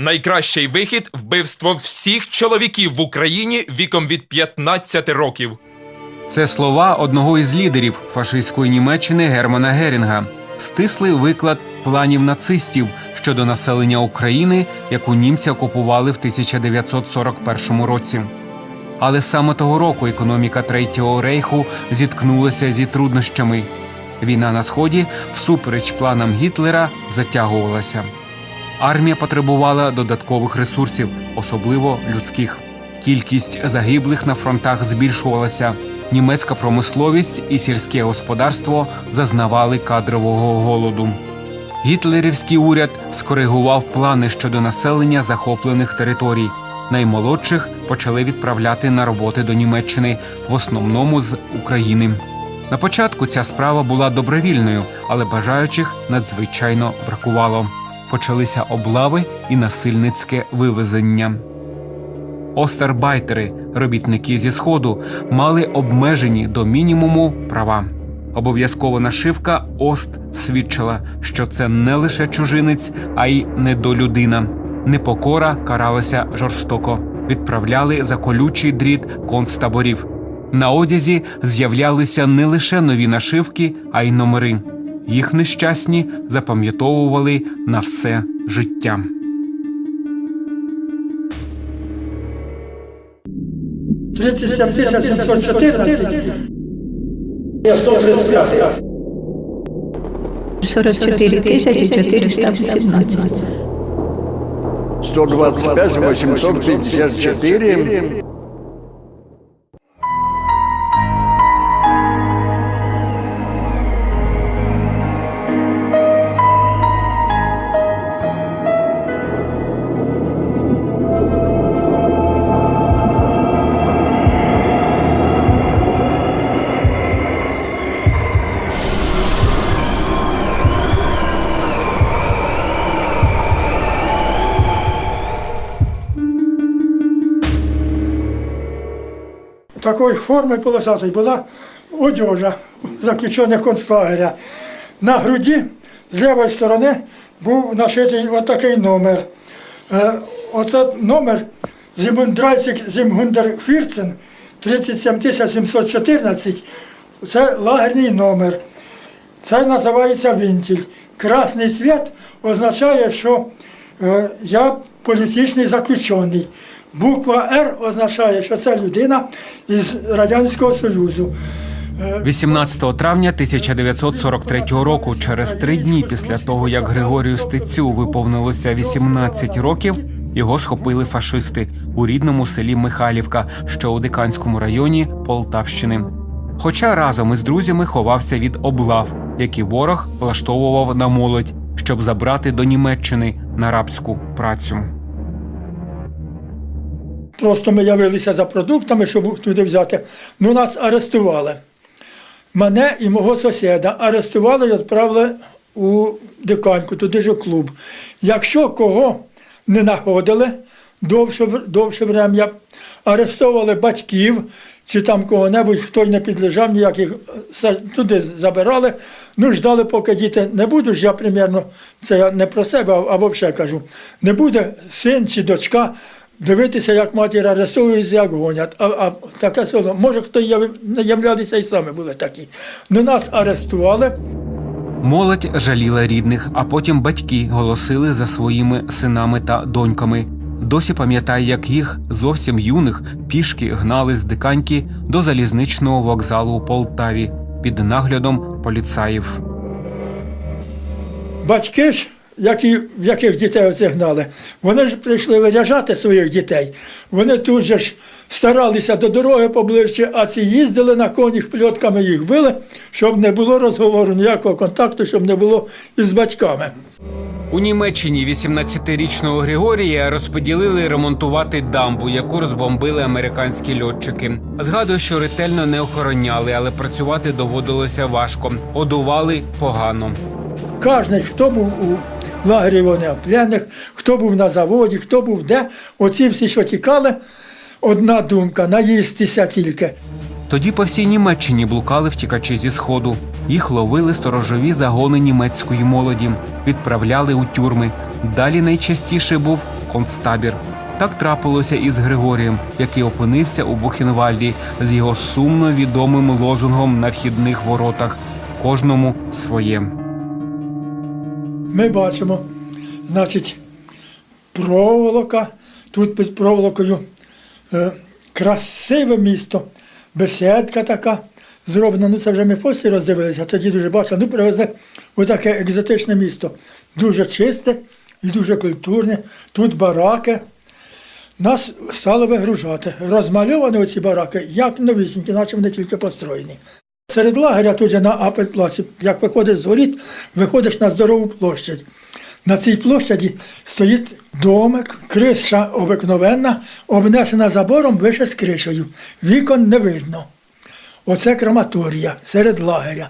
Найкращий вихід вбивство всіх чоловіків в Україні віком від 15 років. Це слова одного із лідерів фашистської Німеччини Германа Герінга. Стислий виклад планів нацистів щодо населення України, яку німці окупували в 1941 році. Але саме того року економіка Третього рейху зіткнулася зі труднощами. Війна на сході, всупереч планам Гітлера, затягувалася. Армія потребувала додаткових ресурсів, особливо людських. Кількість загиблих на фронтах збільшувалася. Німецька промисловість і сільське господарство зазнавали кадрового голоду. Гітлерівський уряд скоригував плани щодо населення захоплених територій. Наймолодших почали відправляти на роботи до Німеччини, в основному з України. На початку ця справа була добровільною, але бажаючих надзвичайно бракувало. Почалися облави і насильницьке вивезення. Остербайтери, робітники зі сходу, мали обмежені до мінімуму права. Обов'язкова нашивка Ост свідчила, що це не лише чужинець, а й недолюдина. Непокора каралася жорстоко. Відправляли за колючий дріт концтаборів. На одязі з'являлися не лише нові нашивки, а й номери. Їх нещасні запам'ятовували на все життя. Я 135. 44 тисячі 418. 125, 854. Форми полосатої була одежа заключених концлагеря. На груді з лівої сторони був нашитий отакий номер. Е, Оце номер Зімгундерфірцен 37714. Це лагерний номер. Це називається вінтіль. Красний світ означає, що е, я політичний заключений. Буква Р означає, що це людина із Радянського Союзу. 18 травня 1943 року, через три дні після того, як Григорію Стецю виповнилося 18 років, його схопили фашисти у рідному селі Михайлівка, що у Диканському районі Полтавщини. Хоча разом із друзями ховався від облав, які ворог влаштовував на молодь, щоб забрати до Німеччини на рабську працю. Просто ми явилися за продуктами, щоб туди взяти. Ну, нас арестували. Мене і мого сусіда арестували і відправили у диканьку, туди ж у клуб. Якщо кого не знаходили довше, довше врем'я, арестовували батьків чи там кого-небудь, хто й не підлежав, ніяких туди забирали. Ну, ждали, поки діти не будуть, я примерно, це я не про себе, а взагалі кажу, не буде син чи дочка дивитися, як матір арестовується, як гонять. А, а таке село, може, хто являлися і саме були такі. Ну, нас арестували. Молодь жаліла рідних, а потім батьки голосили за своїми синами та доньками. Досі пам'ятаю, як їх зовсім юних пішки гнали з диканьки до залізничного вокзалу у Полтаві під наглядом поліцаїв. Батьки ж, які, в яких дітей оце гнали, вони ж прийшли виряжати своїх дітей. Вони тут же ж старалися до дороги поближче, а ці їздили на конях, пльотками їх били, щоб не було розговору, ніякого контакту, щоб не було із батьками. У Німеччині 18-річного Григорія розподілили ремонтувати дамбу, яку розбомбили американські льотчики. Згадую, що ретельно не охороняли, але працювати доводилося важко. Одували погано. Кожен, хто був у лагері вогнепленних, хто був на заводі, хто був де, оці всі, що тікали, одна думка наїстися тільки. Тоді по всій Німеччині блукали втікачі зі сходу. Їх ловили сторожові загони німецької молоді, відправляли у тюрми. Далі найчастіше був концтабір. Так трапилося і з Григорієм, який опинився у Бухенвальді з його сумно відомим лозунгом на вхідних воротах кожному своє. Ми бачимо, значить, проволока, тут під проволокою е, красиве місто, беседка така зроблена. Ну це вже ми пості роздивилися, тоді дуже бачили. Ну, привезли отаке екзотичне місто. Дуже чисте і дуже культурне. Тут бараки. Нас стали вигружати. Розмальовані оці бараки, як новісінькі, наче вони тільки построєні. Серед лагеря тут же на Апельплаці, як виходиш з воріт, виходиш на здорову площадь. На цій площаді стоїть домик, криша обикновенна, обнесена забором вище з кришею. Вікон не видно. Оце крематорія серед лагеря.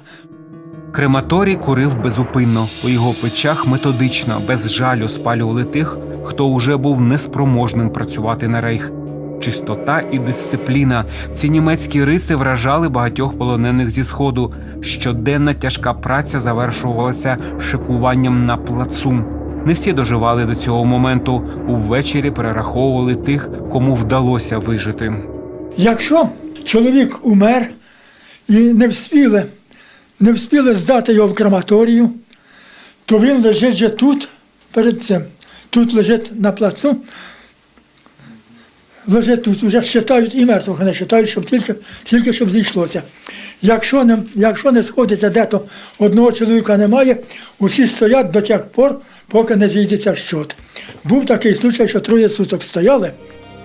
Крематорій курив безупинно. У його печах методично, без жалю спалювали тих, хто уже був неспроможним працювати на рейх. Чистота і дисципліна. Ці німецькі риси вражали багатьох полонених зі сходу. Щоденна тяжка праця завершувалася шикуванням на плацу. Не всі доживали до цього моменту. Увечері перераховували тих, кому вдалося вижити. Якщо чоловік умер і не вспіли, не вспіли здати його в крематорію, то він лежить же тут, перед цим. Тут лежить на плацу, лежить тут, вже вважають і мертвих не вважають, щоб тільки, тільки щоб зійшлося. Якщо не, якщо не сходиться де-то одного чоловіка немає, усі стоять до тих пор, поки не зійдеться щот. Був такий случай, що троє суток стояли.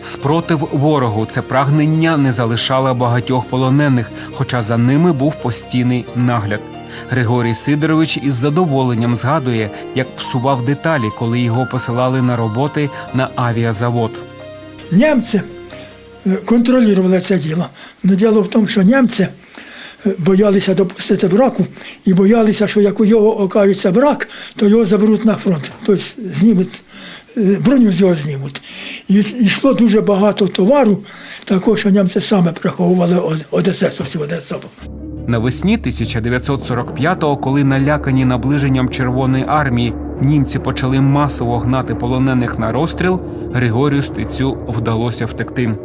Спротив ворогу це прагнення не залишало багатьох полонених, хоча за ними був постійний нагляд. Григорій Сидорович із задоволенням згадує, як псував деталі, коли його посилали на роботи на авіазавод. Німці е, контролювали це діло. Но діло в тому, що німці е, боялися допустити браку і боялися, що як у його окажеться брак, то його заберуть на фронт. Тобто знімуть, е, броню з його знімуть. І йшло дуже багато товару, такого, що німці саме приховували од- одесесовців Одесову. Навесні 1945-го, коли налякані наближенням Червоної армії німці почали масово гнати полонених на розстріл, Григорію Стецю вдалося втекти.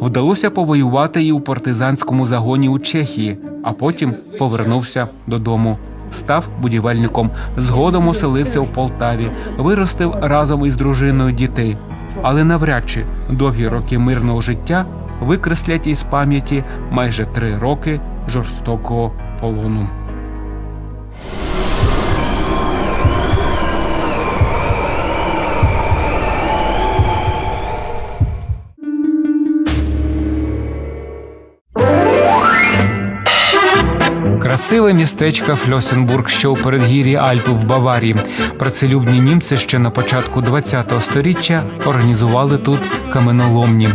Вдалося повоювати і у партизанському загоні у Чехії, а потім повернувся додому. Став будівельником, згодом оселився в Полтаві, виростив разом із дружиною дітей. Але навряд чи довгі роки мирного життя викреслять із пам'яті майже три роки жорстокого полону. Красиве містечко Фльосенбург, що у передгір'ї Альпи в Баварії. Працелюбні німці ще на початку ХХ століття організували тут каменоломні.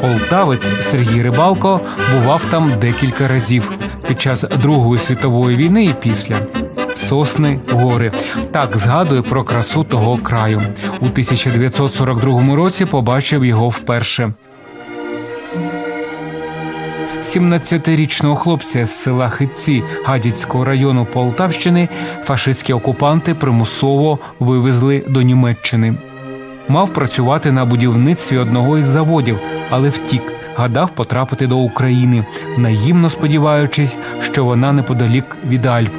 Полтавець Сергій Рибалко бував там декілька разів під час Другої світової війни і після. Сосни, гори. Так згадує про красу того краю. У 1942 році побачив його вперше. 17-річного хлопця з села Хитці Гадяцького району Полтавщини фашистські окупанти примусово вивезли до Німеччини. Мав працювати на будівництві одного із заводів, але втік, гадав потрапити до України, наївно сподіваючись, що вона неподалік від Альп.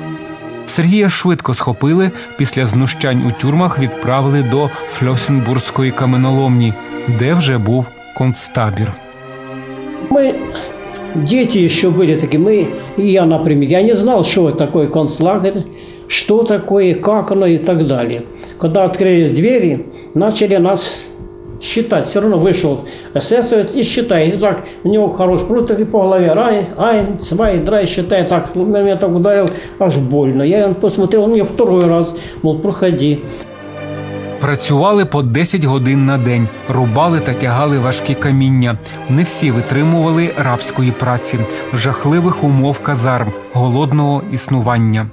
Сергія швидко схопили, після знущань у тюрмах відправили до Фльосенбурзької каменоломні, де вже був концтабір. Мы дети еще были такие, мы, и я, например, я не знал, что такое концлагерь, что такое, как оно и так далее. Когда открылись двери, начали нас считать. Все равно вышел эсэсовец и считает. И так, у него хороший пруд такой по голове. Рай, ай, свай, драй, считай. Так, меня так ударил, аж больно. Я посмотрел, мне второй раз, мол, проходи. Працювали по 10 годин на день, рубали та тягали важкі каміння. Не всі витримували рабської праці, жахливих умов казарм, голодного існування.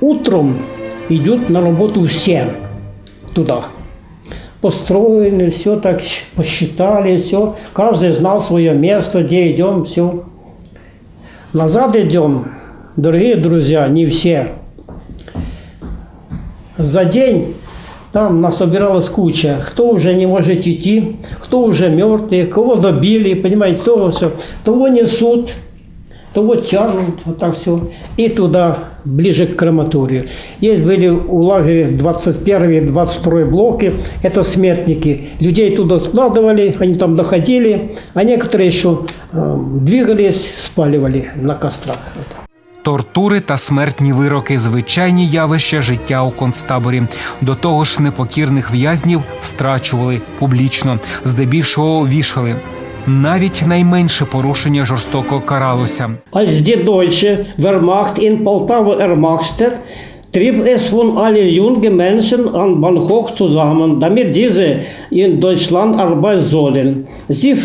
Утром идут на работу все туда. Построены, все так посчитали, все. Каждый знал свое место, где идем, все. Назад идем, дорогие друзья, не все. За день Там нас собиралась куча. Кто уже не может идти, кто уже мертвый, кого добили, понимаете, то все. Того несут, того тянут, вот так все. И туда, ближе к крематорию. Есть были у лагеря 21 22 блоки, это смертники. Людей туда складывали, они там доходили, а некоторые еще э, двигались, спаливали на кострах. Тортури та смертні вироки звичайні явища життя у концтаборі. До того ж, непокірних в'язнів страчували публічно, здебільшого вішали. Навіть найменше порушення жорстоко каралося. Als die Deutsche Wehrmacht in Poltava ermachtete, trieb es von allen jungen Menschen an Bahnhof zusammen, damit diese in Deutschland arbeiten sollen. Sie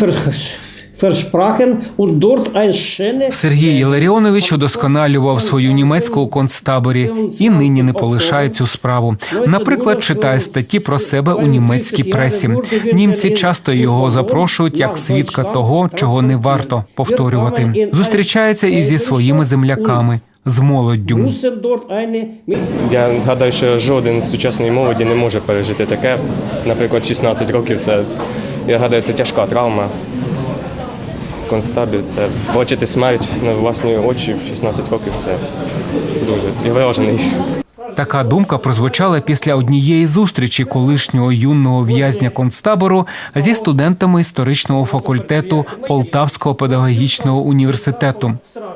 Сергій Іларіонович удосконалював свою німецьку у концтаборі і нині не полишає цю справу. Наприклад, читає статті про себе у німецькій пресі. Німці часто його запрошують як свідка того, чого не варто повторювати. Зустрічається і зі своїми земляками, з молоддю. Я гадаю, що жоден з сучасної молоді не може пережити таке. Наприклад, 16 років це, я гадаю, це тяжка травма. Концтабір це бачити смерть на власні очі в 16 років це дуже вражений. Така думка прозвучала після однієї зустрічі колишнього юного в'язня концтабору зі студентами історичного факультету Полтавського педагогічного університету.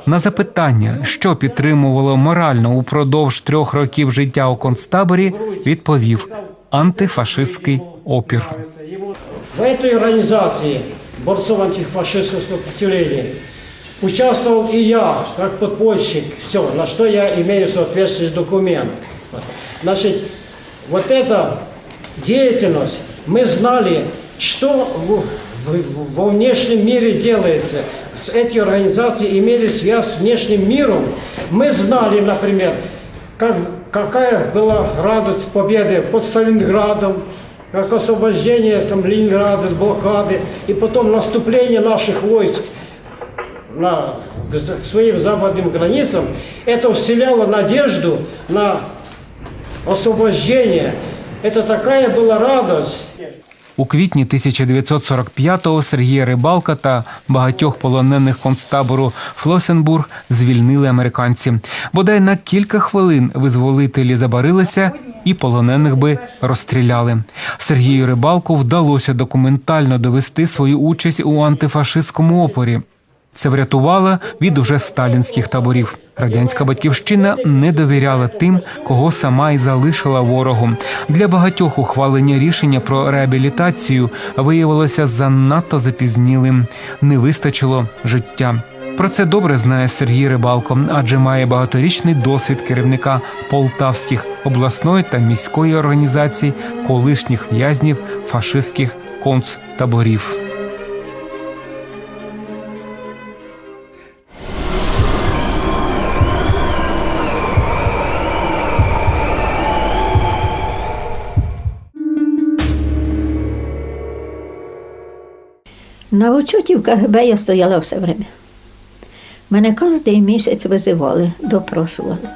На запитання, що підтримувало морально упродовж трьох років життя у концтаборі, відповів антифашистський опір. В этой организации борцов антифашистского сопротивления участвовал и я, как подпольщик, все, на что я имею соответствующий документ. Значит, вот эта деятельность, мы знали, что в- во внешнем мире делается. Эти организации имели связь с внешним миром. Мы знали, например, как, какая была радость победы под Сталинградом, как освобождение там, Ленинграда, блокады, и потом наступление наших войск на, к за- к своим западным границам, это вселяло надежду на освобождение. Это такая была радость. У квітні 1945-го Сергія Рибалка та багатьох полонених концтабору Флосенбург звільнили американці. Бодай на кілька хвилин визволителі забарилися і полонених би розстріляли. Сергію Рибалку вдалося документально довести свою участь у антифашистському опорі. Це врятувало від уже сталінських таборів. Радянська батьківщина не довіряла тим, кого сама й залишила ворогу. Для багатьох ухвалення рішення про реабілітацію виявилося занадто запізнілим. Не вистачило життя. Про це добре знає Сергій Рибалко, адже має багаторічний досвід керівника полтавських обласної та міської організацій колишніх в'язнів фашистських концтаборів. На учеті в КГБ я стояла все время. Мене кожен місяць визивали, допрошували.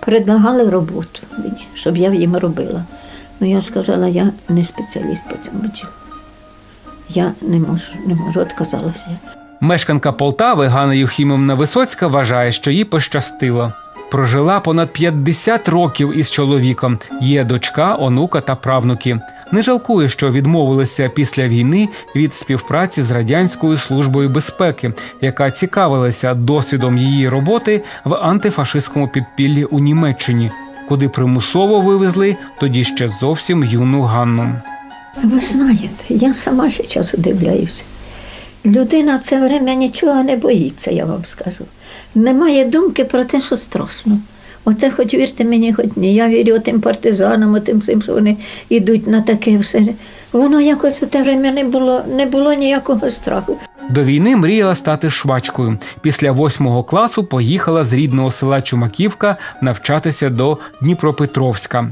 Предлагали роботу мені, щоб я їм робила. Ну я сказала, я не спеціаліст по цьому ділу. Я не можу, не можу, отказалася я. Мешканка Полтави Ганна Юхімовна Висоцька вважає, що їй пощастило. Прожила понад 50 років із чоловіком. Є дочка, онука та правнуки. Не жалкує, що відмовилися після війни від співпраці з радянською службою безпеки, яка цікавилася досвідом її роботи в антифашистському підпіллі у Німеччині, куди примусово вивезли тоді ще зовсім юну Ганну. Ви знаєте, я сама ще час удивляюся. Людина це время нічого не боїться, я вам скажу. Немає думки про те, що страшно. Оце хоч вірте мені, хоч ні. Я вірю тим партизанам, тим всім, що вони йдуть на таке все. Воно якось у те время не було, не було ніякого страху. До війни мріяла стати швачкою. Після восьмого класу поїхала з рідного села Чумаківка навчатися до Дніпропетровська.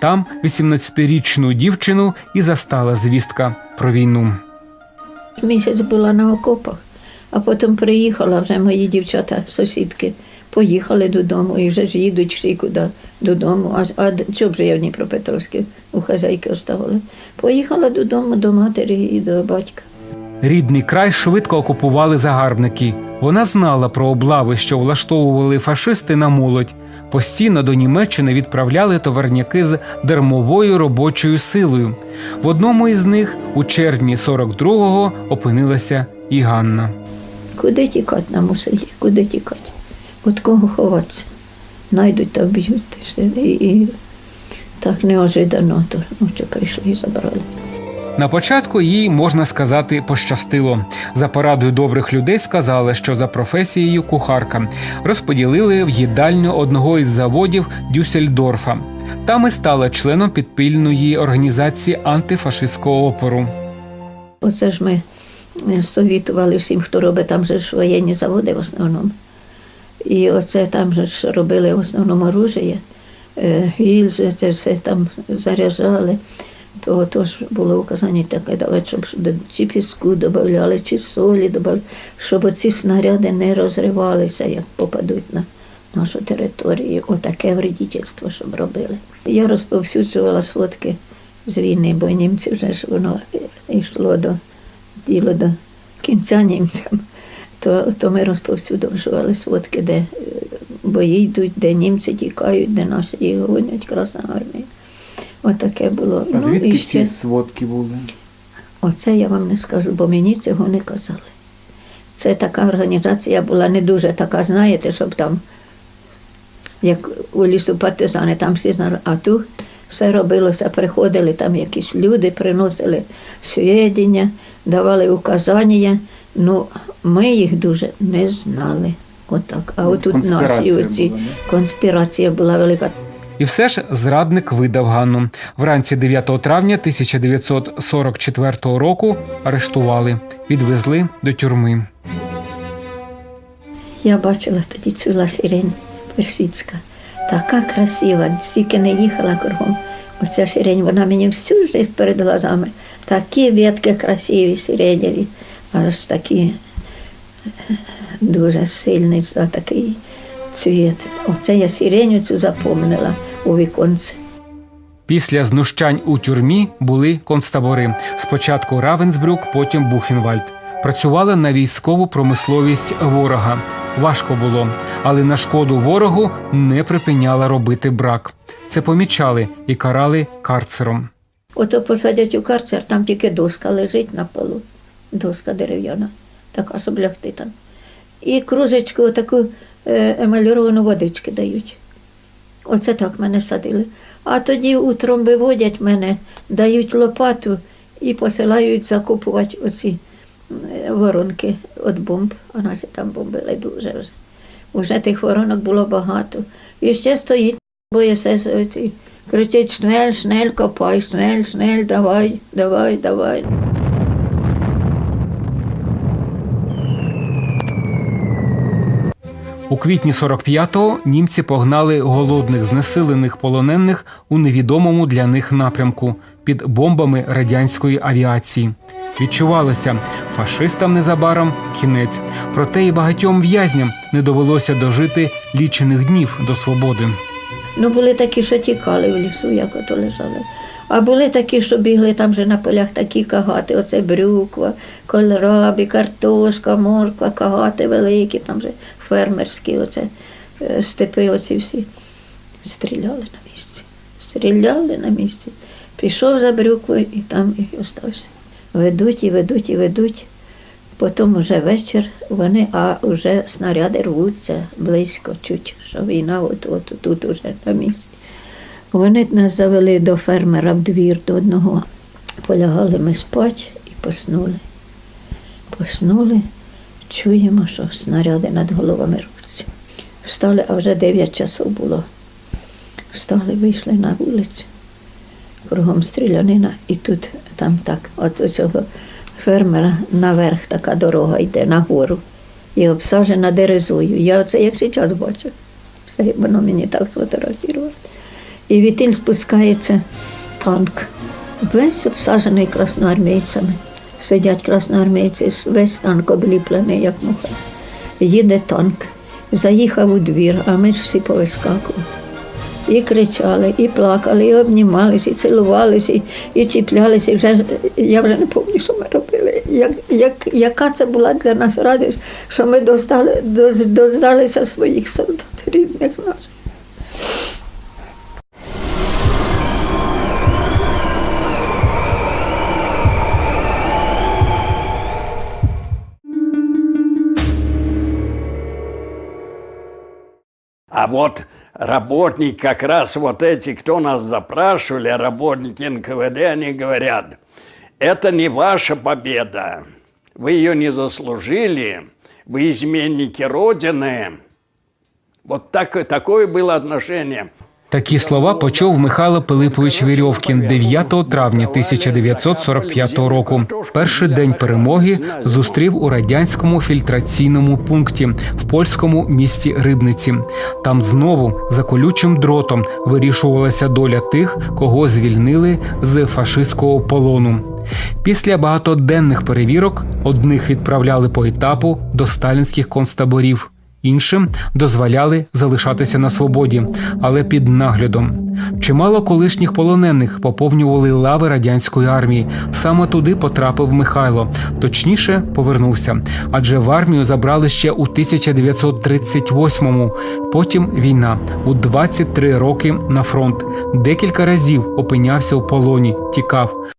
Там 18-річну дівчину і застала звістка про війну. Місяць була на окопах, а потім приїхала вже мої дівчата, сусідки, Поїхали додому і вже ж їдуть всі куди додому. А, а д- чого б же я в Дніпропетровській у хазяйки оставила? Поїхала додому до матері і до батька. Рідний край швидко окупували загарбники. Вона знала про облави, що влаштовували фашисти на молодь. Постійно до Німеччини відправляли товарняки з дармовою робочою силою. В одному із них у червні 42-го опинилася і Ганна. Куди тікати нам у селі? Куди тікати? От кого ховатися? Найдуть та вб'ють. І, і так неожиданно, то ну, що прийшли і забрали. На початку їй можна сказати пощастило. За порадою добрих людей сказали, що за професією кухарка розподілили в їдальню одного із заводів Дюссельдорфа. Там і стала членом підпільної організації антифашистського опору. Оце ж ми е, совітували всім, хто робить там же ж воєнні заводи в основному. І оце там же ж робили в основному оружие, гільзи, це все там заряджали. То тож було указання таке давати, щоб чи піску додавали, чи солі додавали, щоб ці снаряди не розривалися, як попадуть на нашу територію. Отаке вредительство, щоб робили. Я розповсюджувала сводки з війни, бо німці вже ж воно йшло до діло до кінця німцям. То, то ми розповсюджували сводки, де е, бої йдуть, де німці тікають, де наші їх гонять Красна армія. Отаке було. Ну, і ще, сводки були? оце я вам не скажу, бо мені цього не казали. Це така організація була не дуже така, знаєте, щоб там, як у лісу партизани, там всі знали, а тут все робилося, приходили там якісь люди, приносили свідчення, давали указання. Ну, ми їх дуже не знали. Отак. А отут наші оці конспірація була велика. І все ж зрадник видав Ганну. Вранці 9 травня 1944 року арештували, відвезли до тюрми. Я бачила тоді цвіла сирень персидська. Така красива, стільки не їхала кругом. Оця сирень, вона мені всю життя перед глазами. Такі ветки красиві, сиренєві, аж такі е, дуже сильний за такий цвіт. Оце я сиреню цю запомнила у віконці. Після знущань у тюрмі були концтабори. Спочатку Равенсбрюк, потім Бухенвальд. Працювали на військову промисловість ворога. Важко було, але на шкоду ворогу не припиняла робити брак. Це помічали і карали карцером. Ото посадять у карцер, там тільки доска лежить на полу. Доска дерев'яна, така, щоб лягти там. І кружечку таку е, емаліровану водички дають. Оце так мене садили. А тоді утром виводять мене, дають лопату і посилають закупувати оці е, воронки від бомб. А наші там бомбили дуже вже. Уже тих воронок було багато. І ще стоїть оці. Кричить шнель, шнель, копай, шнель, шнель, давай, давай, давай. У квітні 45-го німці погнали голодних знесилених полонених у невідомому для них напрямку під бомбами радянської авіації. Відчувалося, фашистам незабаром кінець. Проте і багатьом в'язням не довелося дожити лічених днів до свободи. Ну, були такі, що тікали в лісу, як ото лежали. А були такі, що бігли там же на полях такі кагати, оце брюква, кольрабі, картошка, морква, кагати великі, там же фермерські, оце е, степи оці всі. Стріляли на місці. Стріляли на місці. Пішов за брюквою і там і остався. Ведуть і ведуть і ведуть. Потім вже вечір вони, а вже снаряди рвуться близько чуть, що війна от, от тут уже на місці. Вони нас завели до фермера в двір до одного. Полягали ми спать і поснули. Поснули, чуємо, що снаряди над головами рвуться. Встали, а вже 9 часов було. Встали, вийшли на вулицю. Кругом стрілянина, і тут там так, от у цього фермера наверх така дорога йде нагору і обсаджена дерезою. Я це як зараз бачу. Все воно мені так сфотографувало. І відтіль спускається танк, весь обсаджений красноармійцями. Сидять красноармійці, весь танк обліплений, як муха. Їде танк. заїхав у двір, а ми ж всі повискакували. І кричали, і плакали, і обнімалися, і цілувалися, і, і чіплялися. І вже, я вже не пам'ятаю, що ми робили. Як, як, яка це була для нас радість, що ми достали, дождалися своїх солдат, рідних наших. А вот работники, как раз вот эти, кто нас запрашивали, работники НКВД, они говорят, это не ваша победа, вы ее не заслужили, вы изменники Родины. Вот так, такое было отношение. Такі слова почув Михайло Пилипович Вірьовкін 9 травня 1945 року. Перший день перемоги зустрів у радянському фільтраційному пункті в польському місті Рибниці. Там знову за колючим дротом вирішувалася доля тих, кого звільнили з фашистського полону. Після багатоденних перевірок одних відправляли по етапу до сталінських концтаборів. Іншим дозволяли залишатися на свободі, але під наглядом. Чимало колишніх полонених поповнювали лави радянської армії. Саме туди потрапив Михайло, точніше повернувся, адже в армію забрали ще у 1938-му. Потім війна у 23 роки на фронт. Декілька разів опинявся у полоні, тікав.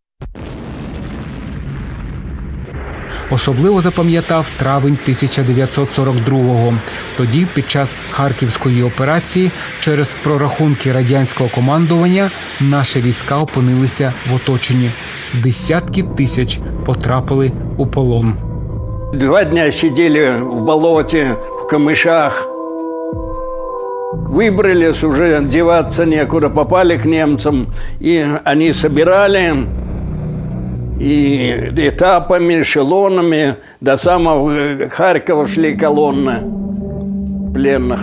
Особливо запам'ятав травень 1942-го. Тоді, під час харківської операції, через прорахунки радянського командування, наші війська опинилися в оточенні. Десятки тисяч потрапили у полон. Два дня сидели в болоте, в камышах. Выбрались, уже деваться некуда, попали к немцам. И они собирали и этапами, эшелонами до самого э, Харькова шли колонны пленных.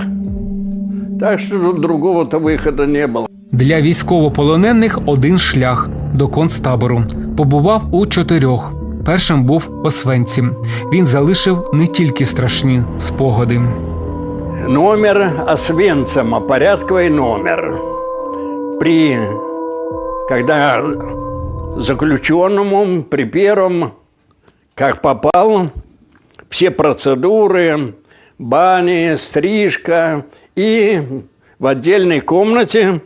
Так что тут другого-то выхода не было. Для військовополонених один шлях до концтабору. Побував у чотирьох. Першим був Освенцім. Він залишив не тільки страшні спогади. Номер Освенцима, порядковый номер. При, когда заключенному, при первом, как попал, все процедуры, бани, стрижка и в отдельной комнате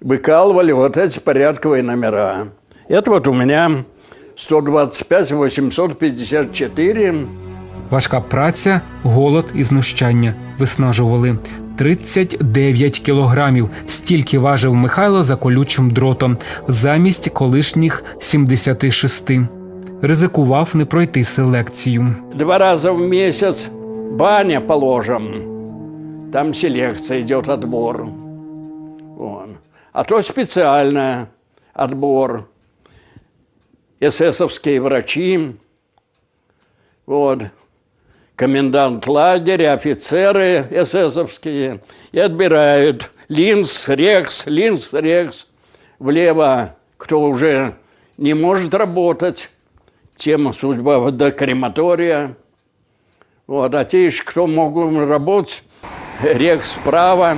выкалывали вот эти порядковые номера. Это вот у меня 125-854. Важка праця, голод і знущання виснажували. 39 кілограмів. Стільки важив Михайло за колючим дротом, замість колишніх 76. Ризикував не пройти селекцію. Два раза в месяц баня положим. Там селекция идет, отбор. Вон. А то специально отбор. Эсэсовские врачи. Вот. Комендант лагеря, офицеры эсэсовские. И отбирают линз, рекс, линз, рекс. Влево, кто уже не может работать, тем судьба до крематория. Вот, а те, ж, кто могут работать, рек справа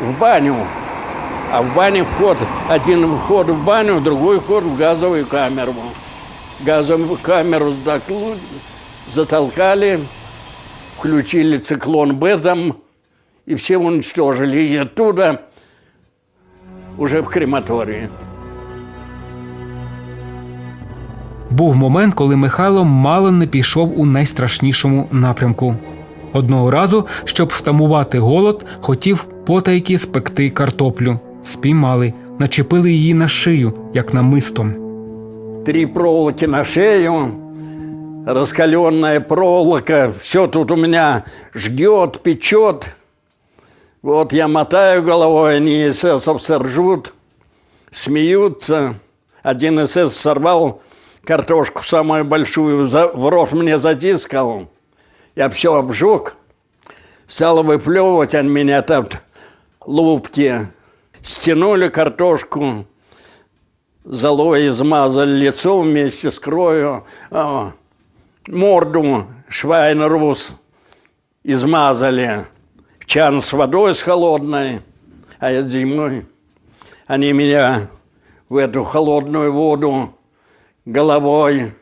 в баню. А в бане вход, один вход в баню, другой вход в газовую камеру. Газовую камеру затол- затолкали, включили циклон Б там, и все уничтожили. И оттуда уже в крематории. Був момент, коли Михайло мало не пішов у найстрашнішому напрямку. Одного разу, щоб втамувати голод, хотів потайки спекти картоплю. Спіймали, начепили її на шию, як намистом. три проволоки на шею, раскаленная проволока, все тут у меня жгет, печет. Вот я мотаю головой, они эсэсовцы ржут, смеются. Один эсэс сорвал картошку самую большую, за- в рот мне затискал. Я все обжег, стал выплевывать, он меня там лупки. Стянули картошку, золой измазали лицо вместе с кровью, а, морду швайнерус измазали в чан с водой с холодной, а я зимой. Они меня в эту холодную воду головой.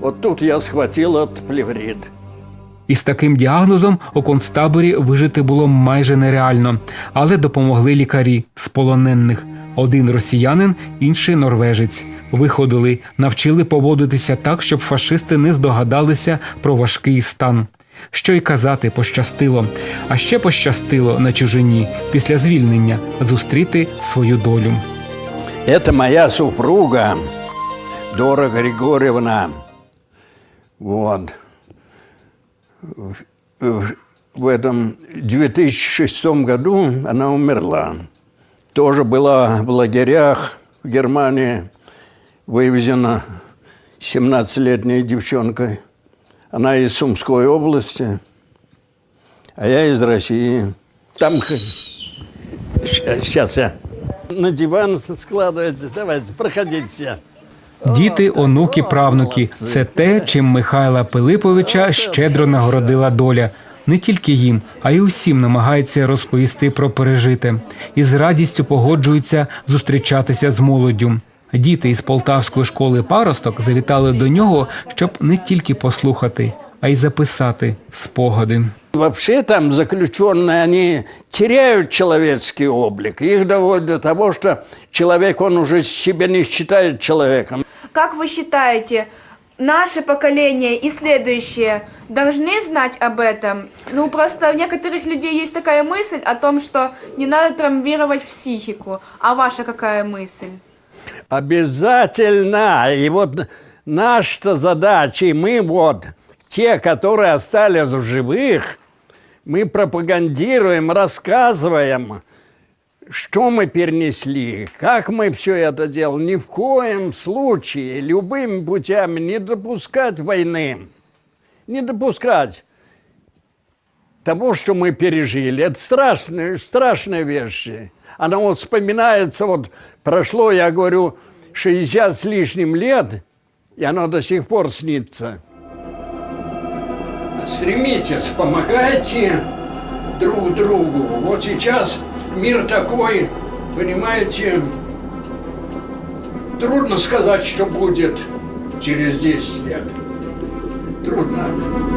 Вот тут я схватил этот плеврит. Із таким діагнозом у концтаборі вижити було майже нереально, але допомогли лікарі з полонених. Один росіянин, інший норвежець. Виходили, навчили поводитися так, щоб фашисти не здогадалися про важкий стан. Що й казати, пощастило. А ще пощастило на чужині після звільнення зустріти свою долю. Это моя супруга, Дора Григорьевна. Вот. В, в- в этом 2006 году она умерла Тоже была в лагерях в Германии, вывезена 17-летней девчонкой. Она из Сумской области, а я из России. Там Сейчас я на диван складывается. Давайте, проходите все. Діти, онуки, правнуки це те, чим Михайла Пилиповича щедро нагородила доля. Не тільки їм, а й усім намагається розповісти про пережите і з радістю погоджується зустрічатися з молоддю. Діти із полтавської школи паросток завітали до нього, щоб не тільки послухати, а й записати спогади. Вообще там заключенные, они теряют человеческий облик. Их доводит до того, что человек, он уже себя не считает человеком. Как вы считаете, наше поколение и следующее должны знать об этом? Ну, просто у некоторых людей есть такая мысль о том, что не надо травмировать психику. А ваша какая мысль? Обязательно. И вот наша задача, и мы вот, те, которые остались в живых, мы пропагандируем, рассказываем, что мы перенесли, как мы все это делали. Ни в коем случае, любыми путями не допускать войны, не допускать того, что мы пережили. Это страшные, страшные вещи. Оно вот вспоминается, вот прошло, я говорю, 60 с лишним лет, и оно до сих пор снится. Стремитесь, помогайте друг другу. Вот сейчас мир такой, понимаете, трудно сказать, что будет через 10 лет. Трудно.